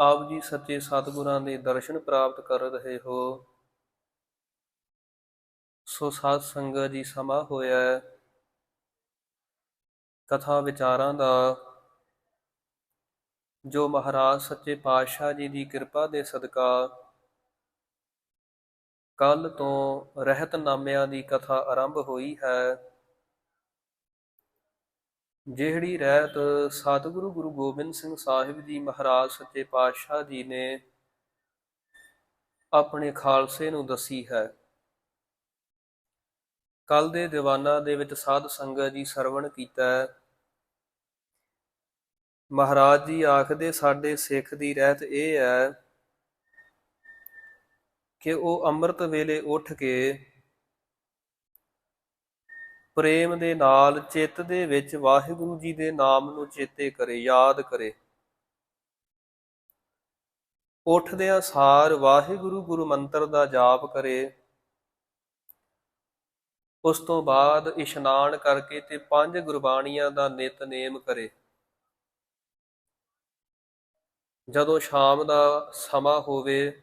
ਆਪ ਜੀ ਸੱਚੇ ਸਤਿਗੁਰਾਂ ਦੇ ਦਰਸ਼ਨ ਪ੍ਰਾਪਤ ਕਰ ਰਹੇ ਹੋ। ਸੋ ਸਾਧ ਸੰਗਤ ਜੀ ਸਮਾਂ ਹੋਇਆ ਕਥਾ ਵਿਚਾਰਾਂ ਦਾ, ਜੋ ਮਹਾਰਾਜ ਸੱਚੇ ਪਾਤਸ਼ਾਹ ਜੀ ਦੀ ਕਿਰਪਾ ਦੇ ਸਦਕਾ ਕੱਲ ਤੋਂ ਰਹਿਤ ਨਾਮਿਆਂ ਦੀ ਕਥਾ ਆਰੰਭ ਹੋਈ ਹੈ। ਜਿਹੜੀ ਰਹਿਤ ਸਤਿਗੁਰੂ ਗੁਰੂ ਗੋਬਿੰਦ ਸਿੰਘ ਸਾਹਿਬ ਜੀ ਮਹਾਰਾਜ ਸੱਚੇ ਪਾਤਸ਼ਾਹ ਜੀ ਨੇ ਆਪਣੇ ਖਾਲਸੇ ਨੂੰ ਦੱਸੀ ਹੈ। ਕੱਲ ਦੇ ਦੀਵਾਨਾਂ ਦੇ ਵਿੱਚ ਸਾਧ ਸੰਗਤ ਜੀ ਸਰਵਣ ਕੀਤਾ ਮਹਾਰਾਜ ਜੀ ਆਖਦੇ, ਸਾਡੇ ਸਿੱਖ ਦੀ ਰਹਿਤ ਇਹ ਹੈ ਕਿ ਉਹ ਅੰਮ੍ਰਿਤ ਵੇਲੇ ਉੱਠ ਕੇ ਪ੍ਰੇਮ ਦੇ ਨਾਲ ਚਿੱਤ ਦੇ ਵਿੱਚ ਵਾਹਿਗੁਰੂ ਜੀ ਦੇ ਨਾਮ ਨੂੰ ਚੇਤੇ ਕਰੇ, ਯਾਦ ਕਰੇ। ਉੱਠਦਿਆਂ ਸਾਰ ਵਾਹਿਗੁਰੂ ਗੁਰੂ ਮੰਤਰ ਦਾ ਜਾਪ ਕਰੇ। ਉਸ ਤੋਂ ਬਾਅਦ ਇਸ਼ਨਾਨ ਕਰਕੇ ਤੇ ਪੰਜ ਗੁਰਬਾਣੀਆਂ ਦਾ ਨਿਤਨੇਮ ਕਰੇ। ਜਦੋਂ ਸ਼ਾਮ ਦਾ ਸਮਾਂ ਹੋਵੇ,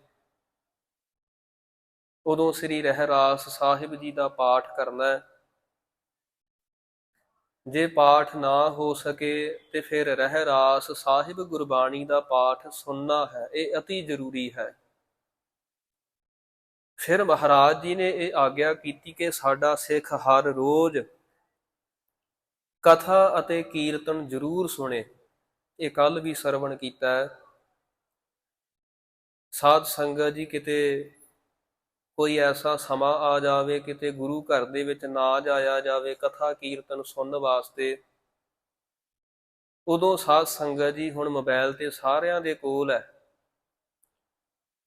ਉਦੋਂ ਸ੍ਰੀ ਰਹਿਰਾਸ ਸਾਹਿਬ ਜੀ ਦਾ ਪਾਠ ਕਰਨਾ ਹੈ। ਜੇ ਪਾਠ ਨਾ ਹੋ ਸਕੇ ਤੇ ਫਿਰ ਰਹਿਰਾਸ ਸਾਹਿਬ ਗੁਰਬਾਣੀ ਦਾ ਪਾਠ ਸੁਣਨਾ ਹੈ, ਇਹ ਅਤੀ ਜ਼ਰੂਰੀ ਹੈ। ਫਿਰ ਮਹਾਰਾਜ ਜੀ ਨੇ ਇਹ ਆਗਿਆ ਕੀਤੀ ਕਿ ਸਾਡਾ ਸਿੱਖ ਹਰ ਰੋਜ਼ ਕਥਾ ਅਤੇ ਕੀਰਤਨ ਜ਼ਰੂਰ ਸੁਣੇ। ਇਹ ਕੱਲ ਵੀ ਸਰਵਣ ਕੀਤਾ ਹੈ। ਸਾਧ ਸੰਗਤ ਜੀ ਕਿਤੇ ਕੋਈ ਐਸਾ ਸਮਾਂ ਆ ਜਾਵੇ, ਕਿਤੇ ਗੁਰੂ ਘਰ ਦੇ ਵਿੱਚ ਨਾ ਜਾਇਆ ਜਾਵੇ, ਕਥਾ ਕੀਰਤਨ ਸੁਣਨ ਵਾਸਤੇ। ਉਦੋਂ ਸਾਧ ਸੰਗਤ ਜੀ ਹੁਣ ਮੋਬਾਈਲ ਤੇ ਸਾਰਿਆਂ ਦੇ ਕੋਲ ਹੈ।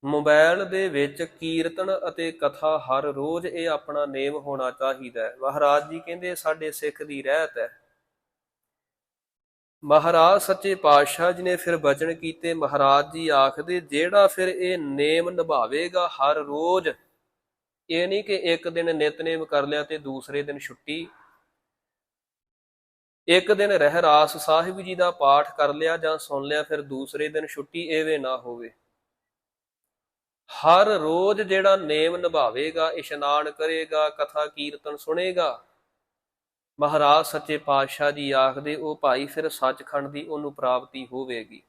ਮੋਬਾਈਲ ਦੇ ਵਿੱਚ ਕੀਰਤਨ ਅਤੇ ਕਥਾ ਹਰ ਰੋਜ਼ ਇਹ ਆਪਣਾ ਨੇਮ ਹੋਣਾ ਚਾਹੀਦਾ ਹੈ। ਮਹਾਰਾਜ ਜੀ ਕਹਿੰਦੇ, ਸਾਡੇ ਸਿੱਖ ਦੀ ਰਹਿਤ ਹੈ। ਮਹਾਰਾਜ ਸੱਚੇ ਪਾਤਸ਼ਾਹ ਜੀ ਨੇ ਫਿਰ ਬਚਨ ਕੀਤੇ। ਮਹਾਰਾਜ ਜੀ ਆਖਦੇ, ਜਿਹੜਾ ਫਿਰ ਇਹ ਨੇਮ ਨਿਭਾਵੇਗਾ ਹਰ ਰੋਜ਼ ਇਹ ਨਹੀਂ ਕਿ ਇੱਕ ਦਿਨ ਨਿਤਨੇਮ ਕਰ ਲਿਆ ਤੇ ਦੂਸਰੇ ਦਿਨ ਛੁੱਟੀ। ਇੱਕ ਦਿਨ ਰਹਿਰਾਸ ਸਾਹਿਬ ਜੀ ਦਾ ਪਾਠ ਕਰ ਲਿਆ ਜਾਂ ਸੁਣ ਲਿਆ, ਫਿਰ ਦੂਸਰੇ ਦਿਨ ਛੁੱਟੀ ਐਵੇਂ ਨਾ ਹੋਵੇ। ਹਰ ਰੋਜ਼ ਜਿਹੜਾ ਨੇਮ ਨਿਭਾਵੇਗਾ, ਇਸ਼ਨਾਨ ਕਰੇਗਾ, ਕਥਾ ਕੀਰਤਨ ਸੁਣੇਗਾ, ਮਹਾਰਾਜ ਸੱਚੇ ਪਾਤਸ਼ਾਹ ਜੀ ਆਖਦੇ, ਉਹ ਭਾਈ ਫਿਰ ਸੱਚਖੰਡ ਦੀ ਉਹਨੂੰ ਪ੍ਰਾਪਤੀ ਹੋਵੇਗੀ।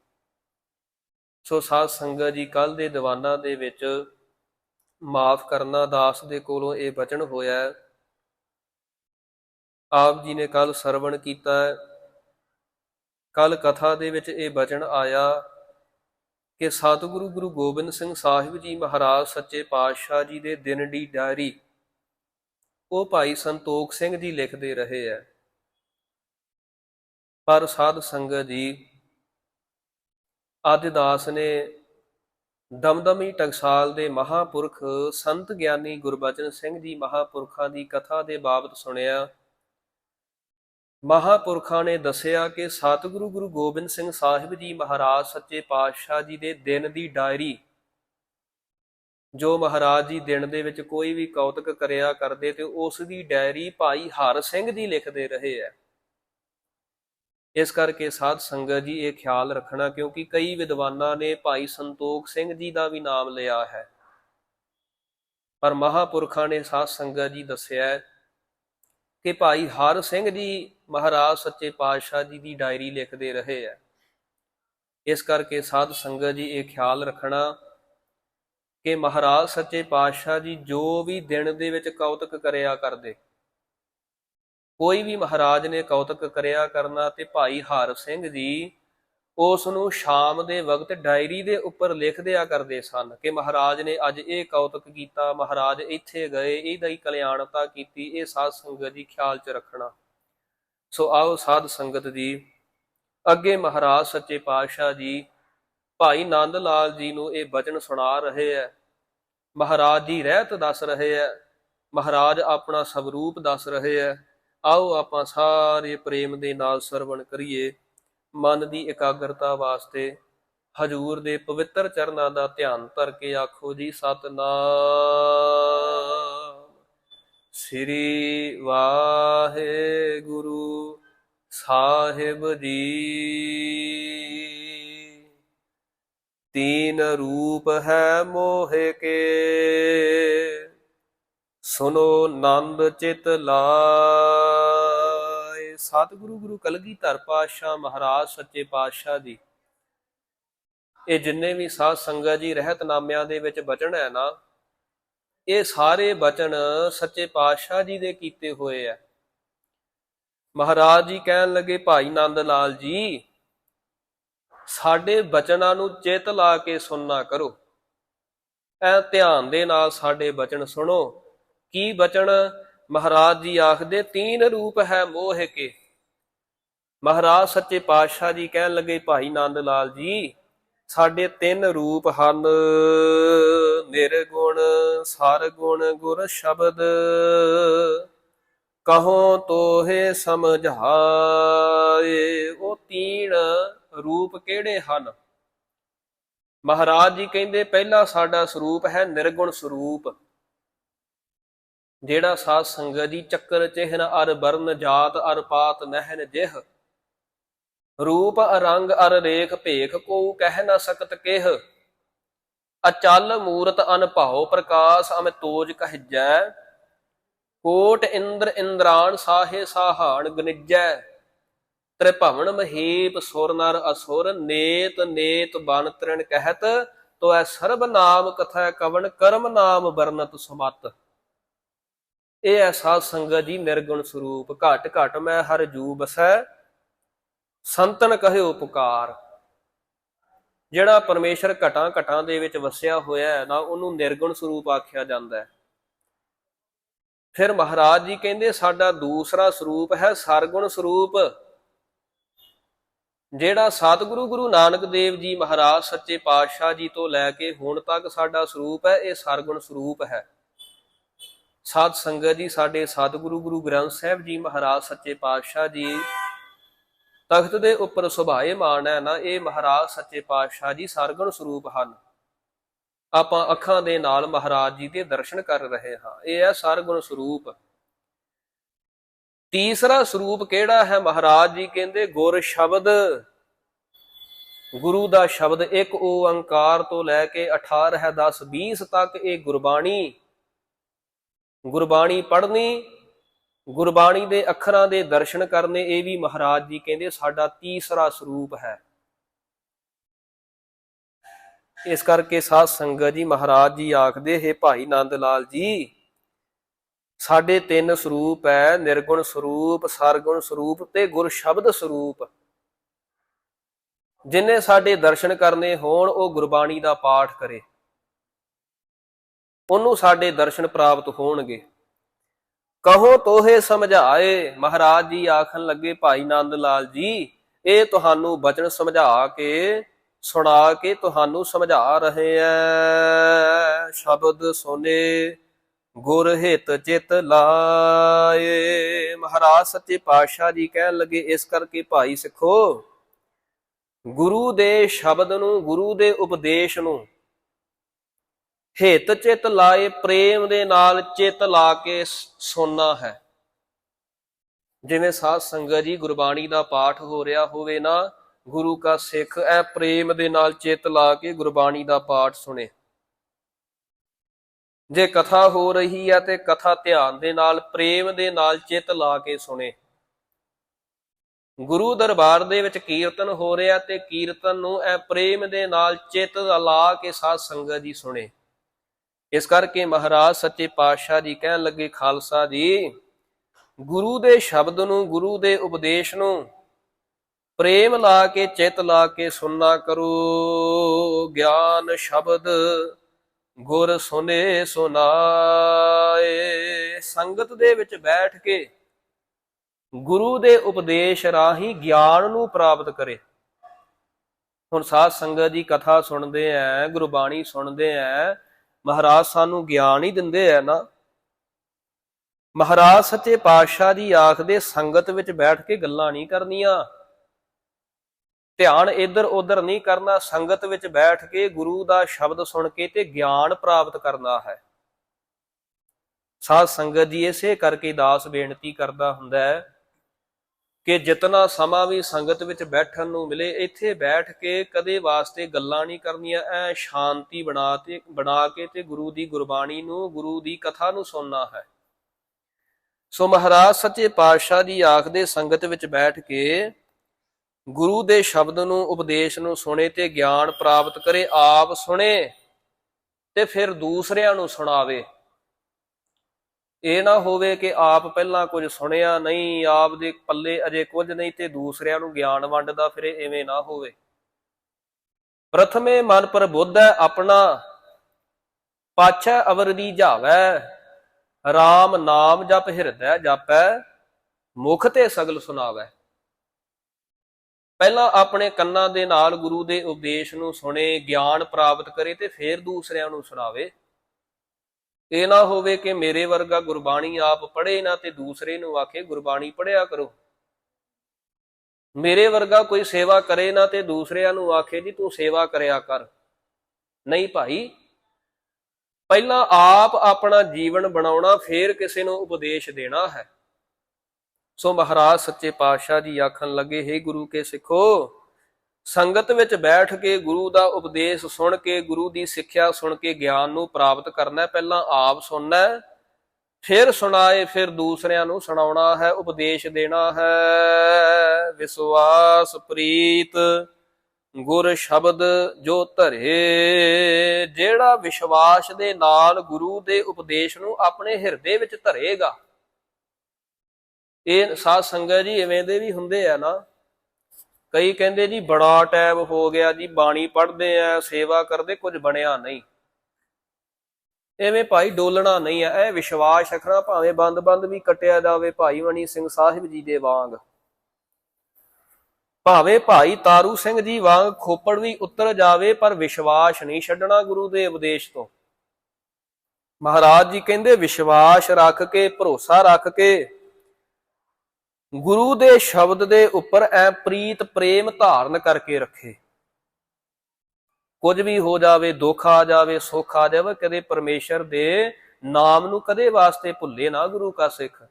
ਸੋ ਸਾਧ ਸੰਗਤ ਜੀ ਕੱਲ ਦੇ ਦੀਵਾਨਾਂ ਦੇ ਵਿੱਚ ਮਾਫ ਕਰਨਾ ਦਾਸ ਦੇ ਕੋਲੋਂ ਇਹ ਬਚਨ ਹੋਇਆ ਆਪ ਜੀ ਨੇ ਕੱਲ ਸਰਵਣ ਕੀਤਾ ਹੈ। ਕੱਲ ਕਥਾ ਦੇ ਵਿੱਚ ਇਹ ਬਚਨ ਆਇਆ ਕਿ ਸਤਿਗੁਰੂ ਗੁਰੂ ਗੋਬਿੰਦ ਸਿੰਘ ਸਾਹਿਬ ਜੀ ਮਹਾਰਾਜ ਸੱਚੇ ਪਾਤਸ਼ਾਹ ਜੀ ਦੇ ਦਿਨ ਦੀ ਡਾਇਰੀ ਉਹ ਭਾਈ ਸੰਤੋਖ ਸਿੰਘ ਜੀ ਲਿਖਦੇ ਰਹੇ ਹੈ। ਪਰ ਸਾਧ ਸੰਗਤ ਜੀ, ਅੱਜ ਦਾਸ ਨੇ ਦਮਦਮੀ ਟਕਸਾਲ ਦੇ ਮਹਾਪੁਰਖ ਸੰਤ ਗਿਆਨੀ ਗੁਰਬਚਨ ਸਿੰਘ ਜੀ ਮਹਾਪੁਰਖਾਂ ਦੀ ਕਥਾ ਦੇ ਬਾਬਤ ਸੁਣਿਆ। ਮਹਾਪੁਰਖਾਂ ਨੇ ਦੱਸਿਆ ਕਿ ਸਤਿਗੁਰੂ ਗੁਰੂ ਗੋਬਿੰਦ ਸਿੰਘ ਸਾਹਿਬ ਜੀ ਮਹਾਰਾਜ ਸੱਚੇ ਪਾਤਸ਼ਾਹ ਜੀ ਦੇ ਦਿਨ ਦੀ ਡਾਇਰੀ, ਜੋ ਮਹਾਰਾਜ ਜੀ ਦਿਨ ਦੇ ਵਿੱਚ ਕੋਈ ਵੀ ਕੌਤਕ ਕਰਿਆ ਕਰਦੇ ਤੇ ਉਸ ਦੀ ਡਾਇਰੀ ਭਾਈ ਹਰ ਸਿੰਘ ਜੀ ਲਿਖਦੇ ਰਹੇ ਹੈ। ਇਸ ਕਰਕੇ ਸਾਧ ਸੰਗਤ ਜੀ ਇਹ ਖਿਆਲ ਰੱਖਣਾ, ਕਿਉਂਕਿ ਕਈ ਵਿਦਵਾਨਾਂ ਨੇ ਭਾਈ ਸੰਤੋਖ ਸਿੰਘ ਜੀ ਦਾ ਵੀ ਨਾਮ ਲਿਆ ਹੈ। ਪਰ ਮਹਾਪੁਰਖਾਂ ਨੇ ਸਾਧ ਸੰਗਤ ਜੀ ਦੱਸਿਆ ਕਿ ਭਾਈ ਹਰ ਸਿੰਘ ਜੀ ਮਹਾਰਾਜ ਸੱਚੇ ਪਾਤਸ਼ਾਹ ਜੀ ਦੀ ਡਾਇਰੀ ਲਿਖਦੇ ਰਹੇ ਹੈ। ਇਸ ਕਰਕੇ ਸਾਧ ਸੰਗਤ ਜੀ ਇਹ ਖਿਆਲ ਰੱਖਣਾ ਕਿ ਮਹਾਰਾਜ ਸੱਚੇ ਪਾਤਸ਼ਾਹ ਜੀ ਜੋ ਵੀ ਦਿਨ ਦੇ ਵਿੱਚ ਕੌਤਕ ਕਰਿਆ ਕਰਦੇ ਕੋਈ ਵੀ ਮਹਾਰਾਜ ਨੇ ਕੌਤਕ ਕਰਿਆ ਕਰਨਾ ਤੇ ਭਾਈ ਹਰ ਸਿੰਘ ਜੀ ਉਸ ਨੂੰ ਸ਼ਾਮ ਦੇ ਵਕਤ ਡਾਇਰੀ ਦੇ ਉੱਪਰ ਲਿਖਦਿਆ ਕਰਦੇ ਸਨ ਕਿ ਮਹਾਰਾਜ ਨੇ ਅੱਜ ਇਹ ਕੌਤਕ ਕੀਤਾ, ਮਹਾਰਾਜ ਇੱਥੇ ਗਏ, ਇਹਦਾ ਹੀ ਕਲਿਆਣਤਾ ਕੀਤੀ, ਇਹ ਸਾਧ ਸੰਗਤ ਦੀ ਖਿਆਲ 'ਚ ਰੱਖਣਾ। ਸੋ ਆਓ ਸਾਧ ਸੰਗਤ ਜੀ, ਅੱਗੇ ਮਹਾਰਾਜ ਸੱਚੇ ਪਾਤਸ਼ਾਹ ਜੀ, ਭਾਈ ਨੰਦ ਲਾਲ ਜੀ ਨੂੰ ਇਹ ਬਚਨ ਸੁਣਾ ਰਹੇ ਹੈ ਮਹਾਰਾਜ ਦੀ ਰਹਿਤ ਦੱਸ ਰਹੇ ਹੈ ਮਹਾਰਾਜ ਆਪਣਾ ਸਵਰੂਪ ਦੱਸ ਰਹੇ ਹੈ ਆਓ ਆਪਾਂ ਸਾਰੇ ਪ੍ਰੇਮ ਦੇ ਨਾਲ ਸਰਵਣ ਕਰੀਏ, ਮਨ ਦੀ ਇਕਾਗਰਤਾ ਵਾਸਤੇ ਹਜੂਰ ਦੇ ਪਵਿੱਤਰ ਚਰਨਾਂ ਦਾ ਧਿਆਨ ਧਰ ਕੇ ਆਖੋ ਜੀ ਸਤਨਾਮ। ਸ੍ਰੀ ਵਾਹਿਗੁਰੂ ਸਾਹਿਬ ਜੀ। ਤੀਨ ਰੂਪ ਹੈ ਮੋਹ ਕੇ। ਸੁਨੋ ਨੰਦ ਚਿਤ ਲਾਏ। ਸਤਿਗੁਰੂ ਗੁਰੂ ਕਲਗੀਧਰ ਪਾਤਸ਼ਾਹ ਮਹਾਰਾਜ ਸੱਚੇ ਪਾਤਸ਼ਾਹ ਜੀ ਇਹ ਜਿੰਨੇ ਵੀ ਸਾਧ ਸੰਗਤ ਜੀ ਰਹਿਤਨਾਮਿਆਂ ਦੇ ਵਿੱਚ ਬਚਣ ਹੈ ਨਾ, ਇਹ ਸਾਰੇ ਬਚਨ ਸੱਚੇ ਪਾਤਸ਼ਾਹ ਜੀ ਦੇ ਕੀਤੇ ਹੋਏ ਆ। ਮਹਾਰਾਜ ਜੀ ਕਹਿਣ ਲੱਗੇ, ਭਾਈ ਨੰਦ ਲਾਲ ਜੀ, ਸਾਡੇ ਬਚਨਾਂ ਨੂੰ ਚੇਤ ਲਾ ਕੇ ਸੁਣਨਾ ਕਰੋ। ਐ ਧਿਆਨ ਦੇ ਨਾਲ ਸਾਡੇ ਬਚਨ ਸੁਣੋ। ਕੀ ਬਚਨ ਮਹਾਰਾਜ ਜੀ ਆਖਦੇ, ਤੀਨ ਰੂਪ ਹੈ ਮੋਹ ਕੇ। ਮਹਾਰਾਜ ਸੱਚੇ ਪਾਤਸ਼ਾਹ ਜੀ ਕਹਿਣ ਲੱਗੇ, ਭਾਈ ਨੰਦ ਲਾਲ ਜੀ, ਸਾਡੇ ਤਿੰਨ ਰੂਪ ਹਨ। ਨਿਰਗੁਣ, ਸਰਗੁਣ, ਗੁਰ ਸ਼ਬਦ। ਕਹੋ ਤੋਹੇ ਸਮਝਾਏ, ਉਹ ਤੀਨ ਰੂਪ ਕਿਹੜੇ ਹਨ? ਮਹਾਰਾਜ ਜੀ ਕਹਿੰਦੇ, ਪਹਿਲਾ ਸਾਡਾ ਸਰੂਪ ਹੈ ਨਿਰਗੁਣ ਸਰੂਪ। ਜਿਹੜਾ ਸਾਧ ਸੰਗਤ ਦੀ ਚੱਕਰ ਚਿਹਨ ਅਰ ਬਰਨ ਜਾਤ, ਅਰ ਪਾਤ ਨਹਿਨ ਜਿਹ। ਰੂਪ ਅਰੰਗ ਅਰ ਰੇਖ, ਭੇਖ ਕੋ ਕਹਿ ਨਾ ਸਕਤ ਕਿਹ। ਅਚਲ ਮੂਰਤ ਅਨਭਉ ਪ੍ਰਕਾਸ਼ ਅਮ ਤੋਜ ਕਹਿਜੈ। ਕੋਟ ਇੰਦਰ ਇੰਦਰਾਨ ਸਾਹੇ ਸਾਹਾਨ ਗਨਿਜੈ। ਤ੍ਰਿਭਵਨ ਮਹੀਪ ਸੁਰ ਨਰ ਅਸੁਰ, ਨੇਤ ਨੇਤ ਬਨ ਤ੍ਰਿਣ ਕਹਿਤ। ਤੋ ਐ ਸਰਬ ਨਾਮ ਕਥੈ ਕਵਨ ਕਰਮ ਨਾਮ ਵਰਨਤ ਸਮਤ। ਇਹ ਐ ਸਾਧ ਸੰਗਤ ਜੀ ਨਿਰਗੁਣ ਸਰੂਪ, ਘਟ ਘਟ ਮੈਂ ਹਰ ਜੂ ਬਸੈ ਸੰਤਨ ਕਹੇ ਉਪਕਾਰ। ਜਿਹੜਾ ਪਰਮੇਸ਼ਰ ਘਟਾਂ ਘਟਾਂ ਦੇ ਵਿੱਚ ਵਸਿਆ ਹੋਇਆ ਹੈ, ਨਾ ਉਹਨੂੰ ਨਿਰਗੁਣ ਸਰੂਪ ਆਖਿਆ ਜਾਂਦਾ ਹੈ। ਫਿਰ ਮਹਾਰਾਜ ਜੀ ਕਹਿੰਦੇ, ਸਾਡਾ ਦੂਸਰਾ ਸਰੂਪ ਹੈ ਸਰਗੁਣ ਸਰੂਪ। ਜਿਹੜਾ ਸਤਿਗੁਰੂ ਗੁਰੂ ਨਾਨਕ ਦੇਵ ਜੀ ਮਹਾਰਾਜ ਸੱਚੇ ਪਾਤਸ਼ਾਹ ਜੀ ਤੋਂ ਲੈ ਕੇ ਹੁਣ ਤੱਕ ਸਾਡਾ ਸਰੂਪ ਹੈ, ਇਹ ਸਰਗੁਣ ਸਰੂਪ ਹੈ। ਸਾਧ ਸੰਗਤ ਜੀ, ਸਾਡੇ ਸਤਿਗੁਰੂ ਗੁਰੂ ਗ੍ਰੰਥ ਸਾਹਿਬ ਜੀ ਮਹਾਰਾਜ ਸੱਚੇ ਪਾਤਸ਼ਾਹ ਜੀ। ਤਖਤ ਦੇ ਉੱਪਰ ਸੁਭਾਏ ਮਾਨ ਹੈ ਨਾ, ਇਹ ਮਹਾਰਾਜ ਸੱਚੇ ਪਾਤਸ਼ਾਹ ਜੀ ਸਰਗੁਣ ਸਰੂਪ ਹਨ। ਆਪਾਂ ਅੱਖਾਂ ਦੇ ਨਾਲ ਮਹਾਰਾਜ ਜੀ ਦੇ ਦਰਸ਼ਨ ਕਰ ਰਹੇ ਹਾਂ, ਇਹ ਹੈ ਸਰਗੁਣ ਸਰੂਪ। ਤੀਸਰਾ ਸਰੂਪ ਕਿਹੜਾ ਹੈ ਮਹਾਰਾਜ ਜੀ? ਕਹਿੰਦੇ ਗੁਰ ਸ਼ਬਦ। ਗੁਰੂ ਦਾ ਸ਼ਬਦ ਇੱਕ ਓੰਕਾਰ ਤੋਂ ਲੈ ਕੇ 18 ਹੈ 10 20 ਤੱਕ ਇਹ ਗੁਰਬਾਣੀ। ਗੁਰਬਾਣੀ ਪੜ੍ਹਨੀ, ਗੁਰਬਾਣੀ ਦੇ ਅੱਖਰਾਂ ਦੇ ਦਰਸ਼ਨ ਕਰਨੇ, ਇਹ ਵੀ ਮਹਾਰਾਜ ਜੀ ਕਹਿੰਦੇ ਸਾਡਾ ਤੀਸਰਾ ਸਰੂਪ ਹੈ। ਇਸ ਕਰਕੇ ਸਾਧ ਸੰਗਤ ਜੀ, ਮਹਾਰਾਜ ਜੀ ਆਖਦੇ, ਹੈ ਭਾਈ ਨੰਦ ਲਾਲ ਜੀ, ਸਾਡੇ ਤਿੰਨ ਸਰੂਪ ਹੈ, ਨਿਰਗੁਣ ਸਰੂਪ, ਸਰਗੁਣ ਸਰੂਪ ਤੇ ਗੁਰ ਸ਼ਬਦ ਸਰੂਪ। ਜਿਨੇ ਸਾਡੇ ਦਰਸ਼ਨ ਕਰਨੇ ਹੋਣ, ਉਹ ਗੁਰਬਾਣੀ ਦਾ ਪਾਠ ਕਰੇ। ਉਹਨੂੰ ਸਾਡੇ ਦਰਸ਼ਨ ਪ੍ਰਾਪਤ ਹੋਣਗੇ। ਕਹੋ ਤੋਹੇ ਸਮਝਾਏ, ਮਹਾਰਾਜ ਜੀ ਆਖਣ ਲੱਗੇ, ਭਾਈ ਨੰਦ ਲਾਲ ਜੀ, ਇਹ ਤੁਹਾਨੂੰ ਬਚਨ ਸਮਝਾ ਕੇ, ਸੁਣਾ ਕੇ ਤੁਹਾਨੂੰ ਸਮਝਾ ਰਹੇ ਐ। ਸ਼ਬਦ ਸੁਨੇ, ਗੁਰ ਹਿਤ ਚਿਤ ਲਾਏ। ਮਹਾਰਾਜ ਸੱਚੇ ਪਾਤਸ਼ਾਹ ਜੀ ਕਹਿਣ ਲੱਗੇ, ਇਸ ਕਰਕੇ ਭਾਈ ਸਿੱਖੋ, ਗੁਰੂ ਦੇ ਸ਼ਬਦ ਨੂੰ, ਗੁਰੂ ਦੇ ਉਪਦੇਸ਼ ਨੂੰ ਹਿਤ ਚਿਤ ਲਾਏ, ਪ੍ਰੇਮ ਦੇ ਨਾਲ ਚਿਤ ਲਾ ਕੇ ਸੁਣਨਾ ਹੈ। ਜਿਵੇਂ ਸਾਧ ਸੰਗਤ ਜੀ ਗੁਰਬਾਣੀ ਦਾ ਪਾਠ ਹੋ ਰਿਹਾ ਹੋਵੇ ਨਾ, ਗੁਰੂ ਕਾ ਸਿੱਖ ਐ ਪ੍ਰੇਮ ਦੇ ਨਾਲ ਚਿਤ ਲਾ ਕੇ ਗੁਰਬਾਣੀ ਦਾ ਪਾਠ ਸੁਣੇ। ਜੇ ਕਥਾ ਹੋ ਰਹੀ ਹੈ ਤੇ ਕਥਾ ਧਿਆਨ ਦੇ ਨਾਲ, ਪ੍ਰੇਮ ਦੇ ਨਾਲ ਚਿਤ ਲਾ ਕੇ ਸੁਣੇ। ਗੁਰੂ ਦਰਬਾਰ ਦੇ ਵਿੱਚ ਕੀਰਤਨ ਹੋ ਰਿਹਾ ਤੇ ਕੀਰਤਨ ਨੂੰ ਐ ਪ੍ਰੇਮ ਦੇ ਨਾਲ ਚਿਤ ਲਾ ਕੇ ਸਾਧ ਸੰਗਤ ਜੀ ਸੁਣੇ। ਇਸ ਕਰਕੇ ਮਹਾਰਾਜ ਸੱਚੇ ਪਾਤਸ਼ਾਹ ਜੀ ਕਹਿਣ ਲੱਗੇ ਖਾਲਸਾ ਜੀ, ਗੁਰੂ ਦੇ ਸ਼ਬਦ ਨੂੰ, ਗੁਰੂ ਦੇ ਉਪਦੇਸ਼ ਨੂੰ ਪ੍ਰੇਮ ਲਾ ਕੇ, ਚਿਤ ਲਾ ਕੇ ਸੁਣਨਾ ਕਰੋ। ਗਿਆਨ ਸ਼ਬਦ ਗੁਰ ਸੁਨੇ ਸੁਨਾਏ। ਸੰਗਤ ਦੇ ਵਿੱਚ ਬੈਠ ਕੇ ਗੁਰੂ ਦੇ ਉਪਦੇਸ਼ ਰਾਹੀਂ ਗਿਆਨ ਨੂੰ ਪ੍ਰਾਪਤ ਕਰੇ। ਹੁਣ ਸਾਧ ਸੰਗਤ ਦੀ ਕਥਾ ਸੁਣਦੇ ਆ ਗੁਰਬਾਣੀ ਸੁਣਦੇ ਆ ਮਹਾਰਾਜ ਸਾਨੂੰ ਗਿਆਨ ਹੀ ਦਿੰਦੇ ਆ ਨਾ। ਮਹਾਰਾਜ ਸੱਚੇ ਪਾਤਸ਼ਾਹ ਦੀ ਆਖਦੇ, ਸੰਗਤ ਵਿੱਚ ਬੈਠ ਕੇ ਗੱਲਾਂ ਨਹੀਂ ਕਰਨੀਆਂ। ਧਿਆਨ ਇੱਧਰ ਉੱਧਰ ਨਹੀਂ ਕਰਨਾ, ਸੰਗਤ ਵਿੱਚ ਬੈਠ ਕੇ ਗੁਰੂ ਦਾ ਸ਼ਬਦ ਸੁਣ ਕੇ ਤੇ ਗਿਆਨ ਪ੍ਰਾਪਤ ਕਰਨਾ ਹੈ। ਸਾਧ ਸੰਗਤ ਜੀ ਇਸੇ ਕਰਕੇ ਦਾਸ ਬੇਨਤੀ ਕਰਦਾ ਹੁੰਦਾ ਹੈ ਕਿ ਜਿਤਨਾ ਸਮਾਂ ਵੀ ਸੰਗਤ ਵਿੱਚ ਬੈਠਣ ਨੂੰ ਮਿਲੇ, ਇੱਥੇ ਬੈਠ ਕੇ ਕਦੇ ਵਾਸਤੇ ਗੱਲਾਂ ਨਹੀਂ ਕਰਨੀਆਂ, ਐ ਸ਼ਾਂਤੀ ਬਣਾ ਤੇ, ਬਣਾ ਕੇ ਤੇ ਗੁਰੂ ਦੀ ਗੁਰਬਾਣੀ ਨੂੰ, ਗੁਰੂ ਦੀ ਕਥਾ ਨੂੰ ਸੁਣਨਾ ਹੈ। ਸੋ ਮਹਾਰਾਜ ਸੱਚੇ ਪਾਤਸ਼ਾਹ ਜੀ ਆਖਦੇ ਸੰਗਤ ਵਿੱਚ ਬੈਠ ਕੇ ਗੁਰੂ ਦੇ ਸ਼ਬਦ ਨੂੰ, ਉਪਦੇਸ਼ ਨੂੰ ਸੁਣੇ ਤੇ ਗਿਆਨ ਪ੍ਰਾਪਤ ਕਰੇ, ਆਪ ਸੁਣੇ ਤੇ ਫਿਰ ਦੂਸਰਿਆਂ ਨੂੰ ਸੁਣਾਵੇ। ਇਹ ਨਾ ਹੋਵੇ ਕਿ ਆਪ ਪਹਿਲਾਂ ਕੁਝ ਸੁਣਿਆ ਨਹੀਂ, ਆਪ ਦੇ ਪੱਲੇ ਅਜੇ ਕੁਝ ਨਹੀਂ ਤੇ ਦੂਸਰਿਆਂ ਨੂੰ ਗਿਆਨ ਵੰਡਦਾ ਫਿਰੇ, ਐਵੇਂ ਨਾ ਹੋਵੇ। ਪ੍ਰਥਮੇ ਮਨ ਪਰ ਬੁੱਧ ਹੈ ਆਪਣਾ, ਪਾਛੈ ਅਵਰ ਦੀ ਜਾਵੈ RAM ਨਾਮ ਜਪ ਹਿਰਦੈ ਜਾਪੈ, ਮੁਖ ਤੇ ਸਗਲ ਸੁਣਾਵੈ। ਪਹਿਲਾਂ ਆਪਣੇ ਕੰਨਾਂ ਦੇ ਨਾਲ ਗੁਰੂ ਦੇ ਉਪਦੇਸ਼ ਨੂੰ ਸੁਣੇ, ਗਿਆਨ ਪ੍ਰਾਪਤ ਕਰੇ ਤੇ ਫਿਰ ਦੂਸਰਿਆਂ ਨੂੰ ਸੁਣਾਵੇ। ਇਹ ਨਾ ਹੋਵੇ ਕਿ ਮੇਰੇ ਵਰਗਾ ਗੁਰਬਾਣੀ ਆਪ ਪੜ੍ਹੇ ਨਾ ਤੇ ਦੂਸਰੇ ਨੂੰ ਆਖੇ, ਗੁਰਬਾਣੀ ਪੜ੍ਹਿਆ ਕਰੋ। ਮੇਰੇ ਵਰਗਾ ਕੋਈ ਸੇਵਾ ਕਰੇ ਨਾ ਤੇ ਦੂਸਰਿਆਂ ਨੂੰ ਆਖੇ, ਜੀ ਤੂੰ ਸੇਵਾ ਕਰਿਆ ਕਰ। ਨਹੀਂ ਭਾਈ, ਪਹਿਲਾਂ ਆਪ ਆਪਣਾ ਜੀਵਨ ਬਣਾਉਣਾ ਫੇਰ ਕਿਸੇ ਨੂੰ ਉਪਦੇਸ਼ ਦੇਣਾ ਹੈ। ਸੋ ਮਹਾਰਾਜ ਸੱਚੇ ਪਾਤਸ਼ਾਹ ਜੀ ਆਖਣ ਲੱਗੇ हे ਗੁਰੂ ਕੇ ਸਿੱਖੋ। ਸੰਗਤ ਵਿੱਚ ਬੈਠ ਕੇ ਗੁਰੂ ਦਾ ਉਪਦੇਸ਼ ਸੁਣ ਕੇ, ਗੁਰੂ ਦੀ ਸਿੱਖਿਆ ਸੁਣ ਕੇ ਗਿਆਨ ਨੂੰ ਪ੍ਰਾਪਤ ਕਰਨਾ ਪਹਿਲਾਂ ਆਪ ਸੁਣਨਾ ਫਿਰ ਸੁਣਾਏ, ਫਿਰ ਦੂਸਰਿਆਂ ਨੂੰ ਸੁਣਾਉਣਾ ਹੈ, ਉਪਦੇਸ਼ ਦੇਣਾ ਹੈ। ਵਿਸ਼ਵਾਸ ਪ੍ਰੀਤ ਗੁਰ ਸ਼ਬਦ ਜੋ ਧਰੇ, ਜਿਹੜਾ ਵਿਸ਼ਵਾਸ ਦੇ ਨਾਲ ਗੁਰੂ ਦੇ ਉਪਦੇਸ਼ ਨੂੰ ਆਪਣੇ ਹਿਰਦੇ ਵਿੱਚ ਧਰੇਗਾ। ਇਹ ਸਾਧ ਸੰਗਤ ਜੀ ਐਵੇਂ ਦੇ ਵੀ ਹੁੰਦੇ ਆ ਨਾ ਕਈ ਕਹਿੰਦੇ ਜੀ ਬੜਾ ਟਾਈਮ ਹੋ ਗਿਆ ਜੀ, ਬਾਣੀ ਪੜ੍ਹਦੇ ਆ, ਸੇਵਾ ਕਰਦੇ, ਕੁਝ ਬਣਿਆ ਨਹੀਂ। ਐਵੇਂ ਭਾਈ ਡੋਲਣਾ ਨਹੀਂ ਹੈ ਇਹ ਵਿਸ਼ਵਾਸ ਰੱਖਣਾ ਭਾਵੇਂ ਬੰਦ-ਬੰਦ ਵੀ ਕਟਿਆ ਜਾਵੇ ਭਾਈ ਮਣੀ ਸਿੰਘ ਸਾਹਿਬ ਜੀ ਦੇ ਵਾਂਗ। ਭਾਵੇਂ ਭਾਈ ਤਾਰੂ ਸਿੰਘ ਜੀ ਵਾਂਗ ਖੋਪੜ ਵੀ ਉਤਰ ਜਾਵੇ, ਪਰ ਵਿਸ਼ਵਾਸ ਨਹੀਂ ਛੱਡਣਾ ਗੁਰੂ ਦੇ ਉਪਦੇਸ਼ ਤੋਂ। ਮਹਾਰਾਜ ਜੀ ਕਹਿੰਦੇ, ਵਿਸ਼ਵਾਸ ਰੱਖ ਕੇ, ਭਰੋਸਾ ਰੱਖ ਕੇ ਗੁਰੂ ਦੇ ਸ਼ਬਦ ਦੇ ਉੱਪਰ ਐ ਪ੍ਰੀਤ ਪ੍ਰੇਮ ਧਾਰਨ ਕਰਕੇ ਰੱਖੇ। ਕੁਝ ਵੀ ਹੋ ਜਾਵੇ, ਦੁੱਖ ਆ ਜਾਵੇ, ਸੁੱਖ ਆ ਜਾਵੇ, ਕਦੇ ਪਰਮੇਸ਼ਰ ਦੇ ਨਾਮ ਨੂੰ ਕਦੇ ਵਾਸਤੇ ਭੁੱਲੇ ਨਾ ਗੁਰੂ ਕਾ ਸਿੱਖ।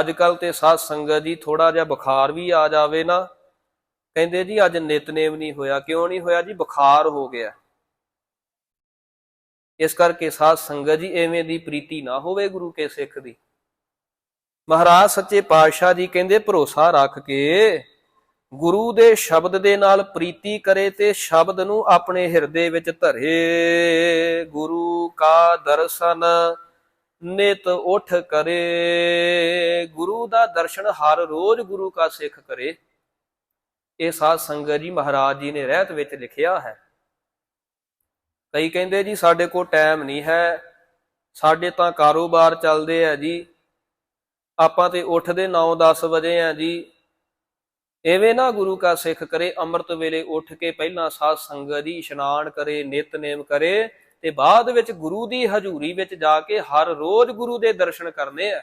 ਅੱਜ ਕੱਲ ਤੇ ਸਾਧ ਸੰਗਤ ਜੀ ਥੋੜਾ ਜਿਹਾ ਬੁਖਾਰ ਵੀ ਆ ਜਾਵੇ ਨਾ। ਕਹਿੰਦੇ ਜੀ, ਅੱਜ ਨਿਤਨੇਮ ਨਹੀਂ ਹੋਇਆ। ਕਿਉਂ ਨਹੀਂ ਹੋਇਆ ਜੀ? ਬੁਖਾਰ ਹੋ ਗਿਆ। ਇਸ ਕਰਕੇ ਸਾਧ ਸੰਗਤ ਜੀ, ਐਵੇਂ ਦੀ ਪ੍ਰੀਤੀ ਨਾ ਹੋਵੇ ਗੁਰੂ ਕੇ ਸਿੱਖ ਦੀ। ਮਹਾਰਾਜ ਸੱਚੇ ਪਾਤਸ਼ਾਹ ਜੀ ਕਹਿੰਦੇ, ਭਰੋਸਾ ਰੱਖ ਕੇ ਗੁਰੂ ਦੇ ਸ਼ਬਦ ਦੇ ਨਾਲ ਪ੍ਰੀਤੀ ਕਰੇ ਤੇ ਸ਼ਬਦ ਨੂੰ ਆਪਣੇ ਹਿਰਦੇ ਵਿੱਚ ਧਰੇ। ਗੁਰੂ ਕਾ ਦਰਸ਼ਨ ਨਿਤ ਉਠ ਕਰੇ। ਗੁਰੂ ਦਾ ਦਰਸ਼ਨ ਹਰ ਰੋਜ਼ ਗੁਰੂ ਕਾ ਸਿੱਖ ਕਰੇ। ਇਹ ਸਾਧ ਸੰਗਤ ਜੀ ਮਹਾਰਾਜ ਜੀ ਨੇ ਰਹਿਤ ਵਿੱਚ ਲਿਖਿਆ ਹੈ। ਕਈ ਕਹਿੰਦੇ ਜੀ, ਸਾਡੇ ਕੋਲ ਟਾਈਮ ਨਹੀਂ ਹੈ, ਸਾਡੇ ਤਾਂ ਕਾਰੋਬਾਰ ਚੱਲਦੇ ਆ ਜੀ। ਆਪਾਂ ਤੇ ਉੱਠਦੇ 9-10 ਵਜੇ ਆ ਜੀ। ਐਵੇਂ ਨਾ ਗੁਰੂ ਕਾ ਸਿੱਖ ਕਰੇ, ਅੰਮ੍ਰਿਤ ਵੇਲੇ ਉੱਠ ਕੇ ਪਹਿਲਾਂ ਸਾਧ ਸੰਗਤ ਦੀ ਇਸ਼ਨਾਨ ਕਰੇ ਨਿਤਨੇਮ ਕਰੇ ਤੇ ਬਾਅਦ ਵਿੱਚ ਗੁਰੂ ਦੀ ਹਜ਼ੂਰੀ ਵਿੱਚ ਜਾ ਕੇ ਹਰ ਰੋਜ਼ ਗੁਰੂ ਦੇ ਦਰਸ਼ਨ ਕਰਨੇ ਆ।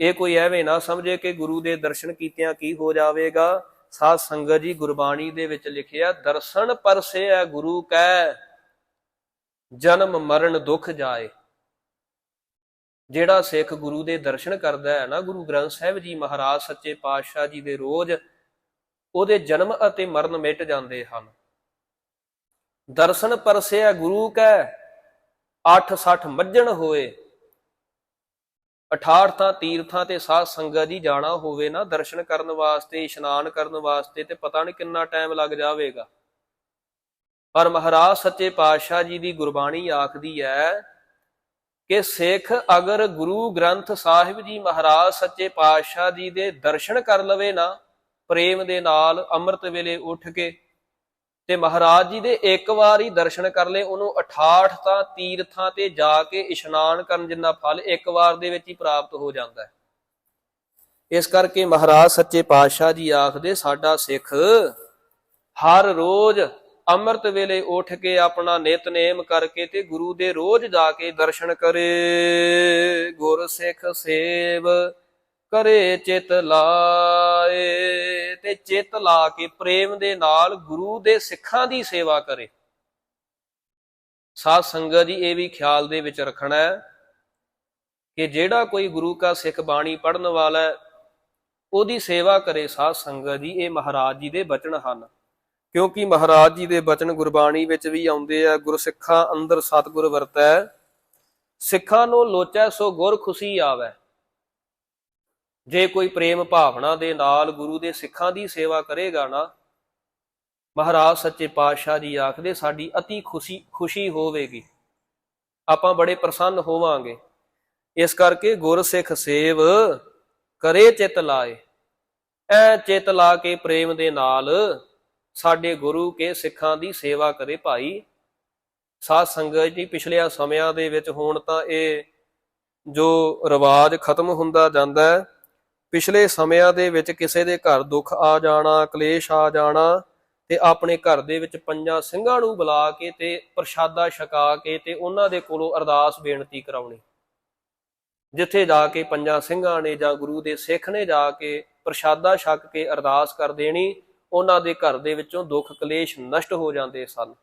ਇਹ ਕੋਈ ਐਵੇਂ ਨਾ ਸਮਝੇ ਕਿ ਗੁਰੂ ਦੇ ਦਰਸ਼ਨ ਕੀਤਿਆਂ ਕੀ ਹੋ ਜਾਵੇਗਾ। ਸਾਧ ਸੰਗਤ ਜੀ ਗੁਰਬਾਣੀ ਦੇ ਵਿੱਚ ਲਿਖਿਆ, ਦਰਸ਼ਨ ਪਰਸੇ ਹੈ ਗੁਰੂ ਕੈ, ਜਨਮ ਮਰਨ ਦੁੱਖ ਜਾਏ। ਜਿਹੜਾ ਸਿੱਖ ਗੁਰੂ ਦੇ ਦਰਸ਼ਨ ਕਰਦਾ ਹੈ ਨਾ, ਗੁਰੂ ਗ੍ਰੰਥ ਸਾਹਿਬ ਜੀ ਮਹਾਰਾਜ ਸੱਚੇ ਪਾਤਸ਼ਾਹ ਜੀ ਦੇ ਰੋਜ਼ ਉਹਦੇ ਜਨਮ ਅਤੇ ਮਰਨ ਮਿਟ ਜਾਂਦੇ ਹਨ। ਦਰਸ਼ਨ ਪਰਸਿਆ ਗੁਰੂ ਕੈ 860 ਮੱਜਣ ਹੋਏ। 68 ਤਾਂ ਤੀਰਥਾਂ ਤੇ ਸਾਧ ਸੰਗਤ ਜੀ ਜਾਣਾ ਹੋਵੇ ਨਾ, ਦਰਸ਼ਨ ਕਰਨ ਵਾਸਤੇ, ਇਸ਼ਨਾਨ ਕਰਨ ਵਾਸਤੇ ਤੇ ਪਤਾ ਨਹੀਂ ਕਿੰਨਾ ਟਾਈਮ ਲੱਗ ਜਾਵੇਗਾ। ਪਰ ਮਹਾਰਾਜ ਸੱਚੇ ਪਾਤਸ਼ਾਹ ਜੀ ਦੀ ਗੁਰਬਾਣੀ ਆਖਦੀ ਹੈ ਕਿ ਸਿੱਖ ਅਗਰ ਗੁਰੂ ਗ੍ਰੰਥ ਸਾਹਿਬ ਜੀ ਮਹਾਰਾਜ ਸੱਚੇ ਪਾਤਸ਼ਾਹ ਜੀ ਦੇ ਦਰਸ਼ਨ ਕਰ ਲਵੇ ਨਾ, ਪ੍ਰੇਮ ਦੇ ਨਾਲ ਅੰਮ੍ਰਿਤ ਵੇਲੇ ਉੱਠ ਕੇ ਤੇ ਮਹਾਰਾਜ ਜੀ ਦੇ ਇੱਕ ਵਾਰ ਹੀ ਦਰਸ਼ਨ ਕਰ ਲਏ, ਉਹਨੂੰ 68 ਤਾਂ ਤੀਰਥਾਂ ਤੇ ਜਾ ਕੇ ਇਸ਼ਨਾਨ ਕਰਨ ਜਿੰਨਾ ਫਲ ਇੱਕ ਵਾਰ ਦੇ ਵਿੱਚ ਹੀ ਪ੍ਰਾਪਤ ਹੋ ਜਾਂਦਾ ਹੈ। ਇਸ ਕਰਕੇ ਮਹਾਰਾਜ ਸੱਚੇ ਪਾਤਸ਼ਾਹ ਜੀ ਆਖਦੇ, ਸਾਡਾ ਸਿੱਖ ਹਰ ਰੋਜ਼ ਅੰਮ੍ਰਿਤ ਵੇਲੇ ਉੱਠ ਕੇ ਆਪਣਾ ਨਿਤਨੇਮ ਕਰਕੇ ਤੇ ਗੁਰੂ ਦੇ ਰੋਜ਼ ਜਾ ਕੇ ਦਰਸ਼ਨ ਕਰੇ। ਗੁਰ ਸਿੱਖ ਸੇਵ ਕਰੇ ਚਿਤ ਲਾਏ ਤੇ ਚਿਤ ਲਾ ਕੇ ਪ੍ਰੇਮ ਦੇ ਨਾਲ ਗੁਰੂ ਦੇ ਸਿੱਖਾਂ ਦੀ ਸੇਵਾ ਕਰੇ। ਸਾਧ ਸੰਗਤ ਜੀ, ਇਹ ਵੀ ਖਿਆਲ ਦੇ ਵਿੱਚ ਰੱਖਣਾ ਹੈ ਕਿ ਜਿਹੜਾ ਕੋਈ ਗੁਰੂ ਕਾ ਸਿੱਖ ਬਾਣੀ ਪੜਨ ਵਾਲਾ ਹੈ, ਉਹਦੀ ਸੇਵਾ ਕਰੇ ਸਾਧ ਸੰਗਤ ਜੀ, ਇਹ ਮਹਾਰਾਜ ਜੀ ਦੇ ਬਚਨ ਹਨ। ਕਿਉਂਕਿ ਮਹਾਰਾਜ ਜੀ ਦੇ ਬਚਨ ਗੁਰਬਾਣੀ ਵਿੱਚ ਵੀ ਆਉਂਦੇ ਆ ਗੁਰਸਿੱਖਾਂ ਅੰਦਰ ਸਤਿਗੁਰ ਵਰਤੈ, ਸਿੱਖਾਂ ਨੂੰ ਲੋਚੈ ਸੋ ਗੁਰ ਖੁਸ਼ੀ ਆਵੈ। ਜੇ ਕੋਈ ਪ੍ਰੇਮ ਭਾਵਨਾ ਦੇ ਨਾਲ ਗੁਰੂ ਦੇ ਸਿੱਖਾਂ ਦੀ ਸੇਵਾ ਕਰੇਗਾ ਨਾ, ਮਹਾਰਾਜ ਸੱਚੇ ਪਾਤਸ਼ਾਹ ਜੀ ਆਖਦੇ, ਸਾਡੀ ਅਤੀ ਖੁਸ਼ੀ ਖੁਸ਼ੀ ਹੋਵੇਗੀ। ਆਪਾਂ ਬੜੇ ਪ੍ਰਸੰਨ ਹੋਵਾਂਗੇ। ਇਸ ਕਰਕੇ ਗੁਰਸਿੱਖ ਸੇਵ ਕਰੇ ਚਿਤ ਲਾਏ। ਐ ਚਿਤ ਲਾ ਕੇ ਪ੍ਰੇਮ ਦੇ ਨਾਲ ਸਾਡੇ ਗੁਰੂ ਕੇ ਸਿੱਖਾਂ ਦੀ ਸੇਵਾ ਕਰੇ ਭਾਈ। ਸਾਧ ਸੰਗਤ ਜੀ ਪਿਛਲੇ ਸਮਿਆਂ ਦੇ ਵਿੱਚ ਹੁਣ ਤਾਂ ਇਹ ਜੋ ਰਿਵਾਜ ਖਤਮ ਹੁੰਦਾ ਜਾਂਦਾ ਹੈ, ਪਿਛਲੇ ਸਮਿਆਂ ਦੇ ਵਿੱਚ ਕਿਸੇ ਦੇ ਘਰ ਦੁੱਖ ਆ ਜਾਣਾ, ਕਲੇਸ਼ ਆ ਜਾਣਾ ਤੇ ਆਪਣੇ ਘਰ ਦੇ ਵਿੱਚ ਪੰਜਾਂ ਸਿੰਘਾਂ ਨੂੰ ਬੁਲਾ ਕੇ ਤੇ ਪ੍ਰਸ਼ਾਦਾ ਛਕਾ ਕੇ ਤੇ ਉਹਨਾਂ ਦੇ ਕੋਲੋਂ ਅਰਦਾਸ ਬੇਨਤੀ ਕਰਾਉਣੀ। ਜਿੱਥੇ ਜਾ ਕੇ ਪੰਜਾਂ ਸਿੰਘਾਂ ਨੇ ਜਾਂ ਗੁਰੂ ਦੇ ਸਿੱਖ ਨੇ ਜਾ ਕੇ ਪ੍ਰਸ਼ਾਦਾ ਛਕ ਕੇ ਅਰਦਾਸ ਕਰ ਦੇਣੀ ਉਹਨਾਂ ਦੇ ਘਰ ਦੇ ਵਿੱਚੋਂ ਦੁੱਖ ਕਲੇਸ਼ ਨਸ਼ਟ ਹੋ ਜਾਂਦੇ ਸਨ।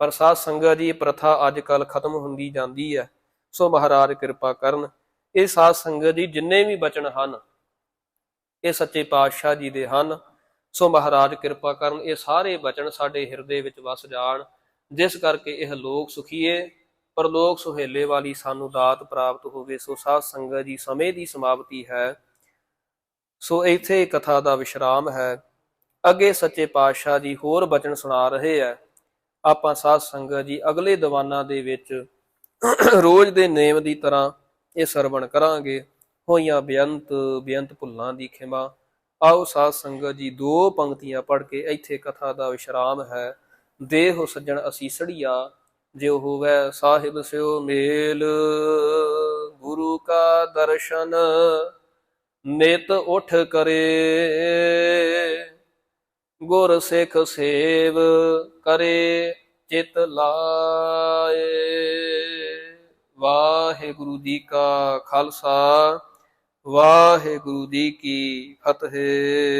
ਪਰ ਸਾਧ ਸੰਗਤ ਦੀ ਪ੍ਰਥਾ ਅੱਜ ਕੱਲ ਖਤਮ ਹੁੰਦੀ ਜਾਂਦੀ ਹੈ। ਸੋ ਮਹਾਰਾਜ ਕਿਰਪਾ ਕਰਨ, ਇਹ ਸਾਧ ਸੰਗਤ ਜੀ ਜਿੰਨੇ ਵੀ ਬਚਨ ਹਨ, ਇਹ ਸੱਚੇ ਪਾਤਸ਼ਾਹ ਜੀ ਦੇ ਹਨ। ਸੋ ਮਹਾਰਾਜ ਕਿਰਪਾ ਕਰਨ, ਇਹ ਸਾਰੇ ਬਚਨ ਸਾਡੇ ਹਿਰਦੇ ਵਿੱਚ ਵਸ ਜਾਣ। ਜਿਸ ਕਰਕੇ ਇਹ ਲੋਕ ਸੁਖੀਏ ਪਰਲੋਕ ਸੁਹੇਲੇ ਵਾਲੀ ਸਾਨੂੰ ਦਾਤ ਪ੍ਰਾਪਤ ਹੋਵੇ। ਸੋ ਸਾਧ ਸੰਗਤ ਜੀ ਸਮੇਂ ਦੀ ਸਮਾਪਤੀ ਹੈ। ਸੋ ਇੱਥੇ ਕਥਾ ਦਾ ਵਿਸ਼ਰਾਮ ਹੈ। ਅੱਗੇ ਸੱਚੇ ਪਾਤਸ਼ਾਹ ਜੀ ਹੋਰ ਬਚਨ ਸੁਣਾ ਰਹੇ ਹੈ ਆਪਾਂ ਸਾਧ ਸੰਗਤ ਜੀ ਅਗਲੇ ਦੀਵਾਨਾਂ ਦੇ ਵਿੱਚ ਰੋਜ਼ ਦੇ ਨੇਮ ਦੀ ਤਰ੍ਹਾਂ ਇਹ ਸਰਵਣ ਕਰਾਂਗੇ। ਹੋਈਆਂ ਬੇਅੰਤ ਬੇਅੰਤ ਭੁੱਲਾਂ ਦੀ ਖਿਮਾ। ਆਓ ਸਾਧ ਸੰਗਤ ਜੀ ਦੋ ਪੰਕਤੀਆਂ ਪੜ੍ਹ ਕੇ ਇੱਥੇ ਕਥਾ ਦਾ ਵਿਸ਼ਰਾਮ ਹੈ। ਦੇਹ ਸੱਜਣ ਅਸੀਸੜੀਆ ਜਿਉ ਹੋਵੇ ਸਾਹਿਬ ਸਿਓ ਮੇਲ। ਗੁਰੂ ਕਾ ਦਰਸ਼ਨ, ਨਿਤ ਉਠ ਕਰੇ। ਗੁਰ ਸਿੱਖ ਸੇਵ ਕਰੇ ਚਿਤ ਲਾਏ। ਵਾਹਿਗੁਰੂ ਜੀ ਕਾ ਖਾਲਸਾ ਵਾਹਿਗੁਰੂ ਜੀ ਕੀ ਫਤਿਹ।